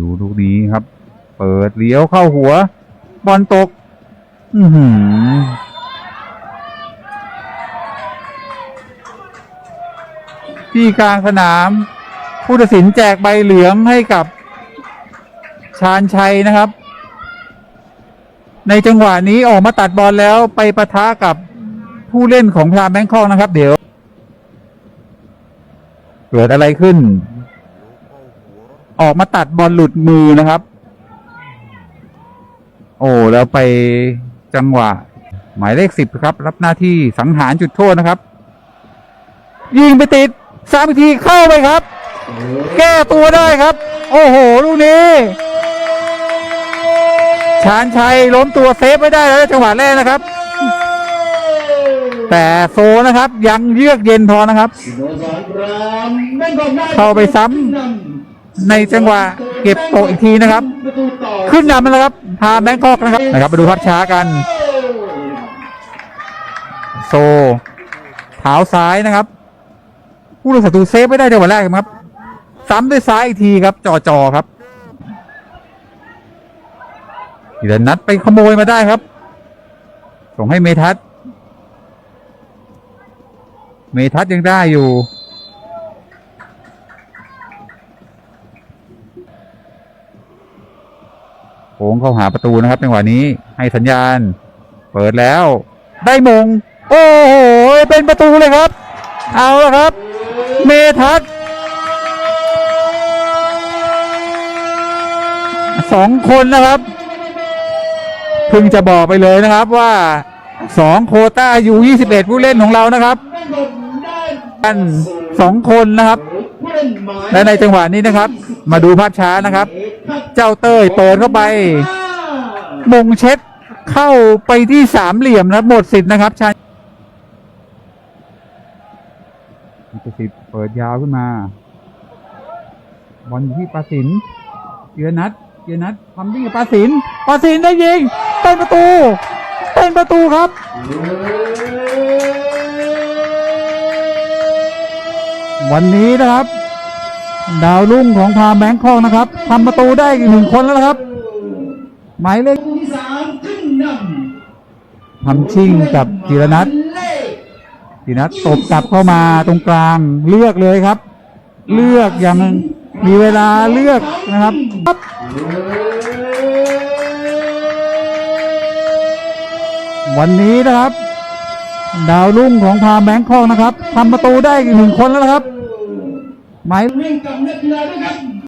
ดูลูกนี้ครับ เปิดเลี้ยวเข้าหัว บอลตก อือหือที่กลางสนาม ผู้ตัดสินแจกใบเหลืองให้กับ ชาญชัยนะครับ ในจังหวะนี้ออกมาตัดบอลแล้วไปปะทะกับผู้เล่นของพรามแบงคอกนะครับ เดี๋ยว เกิดอะไรขึ้น ออกมาตัดบอลหลุดมือนะครับ โอ้แล้วไปจังหวะ หมายเลขสิบครับ รับหน้าที่สังหารจุดโทษนะครับ ยิงไปติดสามอีกทีเข้าไปครับ แก้ตัวได้ครับ โอ้โหลูกนี้ชาญชัยล้มตัวเซฟไม่ได้แล้วจังหวะแรกนะครับ แต่โซนะครับยังเยือกเย็นพอนะครับ เข้าไปซ้ำ ในจังหวะเก็บโตะอีกทีนะครับ ขึ้นนำแล้วครับพาแบงคอกนะครับนะครับมาดูภาพช้ากัน โซเท้าซ้ายนะครับ ผู้รักษาประตูเซฟไม่ได้จังหวะแรกครับ ซ้ำด้วยซ้ายอีกทีครับจ่อจอครับอีเดนนัดไปขโมยมาได้ครับ ส่งให้เมทัศเมทัศยังได้อยู่ โค้งเข้าหาประตูนะครับจังหวะนี้ให้สัญญาณ เปิดแล้ว ได้มง โอ้โห เป็นประตูเลยครับ เอาละครับ เมทัศสองคนนะครับเพิ่งจะบอกไปเลยนะครับว่าสองโคต้าอยู่21 ผู้เล่นของเรานะครับแม่งบอกได้กันสองคนนะครับผู้เล่นหมายและในจังหวะนี้นะครับ มาดูภาพช้านะครับ เจ้าเต้ยเปิดเข้าไป มงเช็ดเข้าไปที่สามเหลี่ยมนะหมดสิทธิ์นะครับชาญมิตรสิทธิ์เปิดยาวขึ้นมา บอลอยู่ที่ปาสินเกียนัทเกียนัททำวิ่งกับปาสินปาสินได้ยิงเป็นประตู เป็นประตูครับวันนี้นะครับ ดาวรุ่งของพาแบงคอกนะครับทำประตูได้อีกหนึ่งคนแล้วนะครับ หมายเลขผู้ที่สามขึ้นนำทำชิ่งกับจิรนัทเลขจิรนัทตบกลับเข้ามาตรงกลางเลือกเลยครับ เลือกอย่างมีเวลาเลือกนะครับปั๊บวันนี้นะครับ ดาวรุ่งของพาแบงคอกนะครับทำประตูได้อีกหนึ่งคนแล้วนะครับ หมายเร่งกับนักกีฬาด้วยครับ